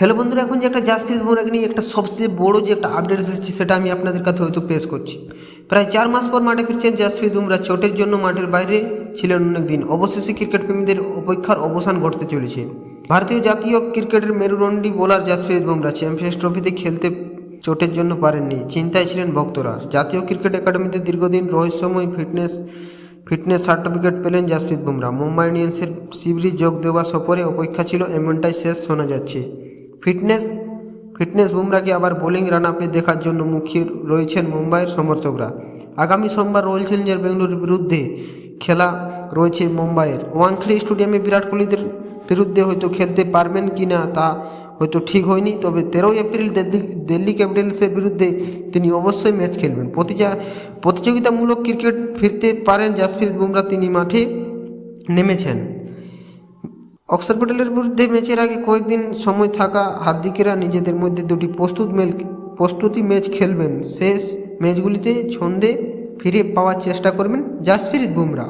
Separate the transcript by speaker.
Speaker 1: Hello বন্ধুরা, এখন যে একটা জাসপ্রিত বুমরাকে নিয়ে একটা সবচেয়ে বড় যে একটা আপডেট এসেছে, সেটা আমি আপনাদের কাছে হয়তো পেশ করছি। প্রায় চার মাস পর মাঠে ফিরছেন জাসপ্রিত বুমরা চোটের জন্য মাঠের বাইরে ছিলেন অনেক দিন অবশেষে ক্রিকেট প্রেমীদের অপেক্ষার অবসান ঘটতে চলেছে। ভারতীয় জাতীয় ক্রিকেটের মেরুদণ্ডী বোলার জাসপ্রিত বুমরা চ্যাম্পিয়ন্স ট্রফিতে খেলতে চোটের জন্য পারেননি। চিন্তায় ছিলেন ভক্তরা। জাতীয় ক্রিকেট একাডেমিতে দীর্ঘদিন রহস্যময় ফিটনেস ফিটনেস সার্টিফিকেট পেলেন জাসপ্রীত বুমরা মুম্বাই ইন্ডিয়ান্সের শিবিরে যোগ দেওয়া সফরে অপেক্ষা ছিল, এমনটাই শেষ শোনা যাচ্ছে। ফিটনেস ফিটনেস বুমরাকে আবার বোলিং রান আপে দেখার জন্য মুখিয়ে রয়েছেন মুম্বাইয়ের সমর্থকরা। আগামী সোমবার রয়্যাল চ্যালেঞ্জার বেঙ্গালুরুর বিরুদ্ধে খেলা রয়েছে মুম্বাইয়ের। ওয়াংখেড়ে স্টেডিয়ামে বিরাট কোহলিদের বিরুদ্ধে হয়তো খেলতে পারবেন কি না তা হয়তো ঠিক হয়নি, তবে তেরোই এপ্রিল দিল্লি দিল্লি ক্যাপিটালসের বিরুদ্ধে তিনি অবশ্যই ম্যাচ খেলবেন। প্রতিযোগিতামূলক ক্রিকেট ফিরতে পারেন জাসপ্রীত বুমরা, তিনি মাঠে নেমেছেন। অক্ষর প্যাটেলের বিরুদ্ধে ম্যাচের আগে কয়েকদিন সময় থাকা হার্দিকেরা নিজেদের মধ্যে দুটি প্রস্তুত মেল প্রস্তুতি ম্যাচ খেলবেন। শেষ ম্যাচগুলিতে ছন্দে ফিরে পাওয়ার চেষ্টা করবেন জাসপ্রীত বুমরা।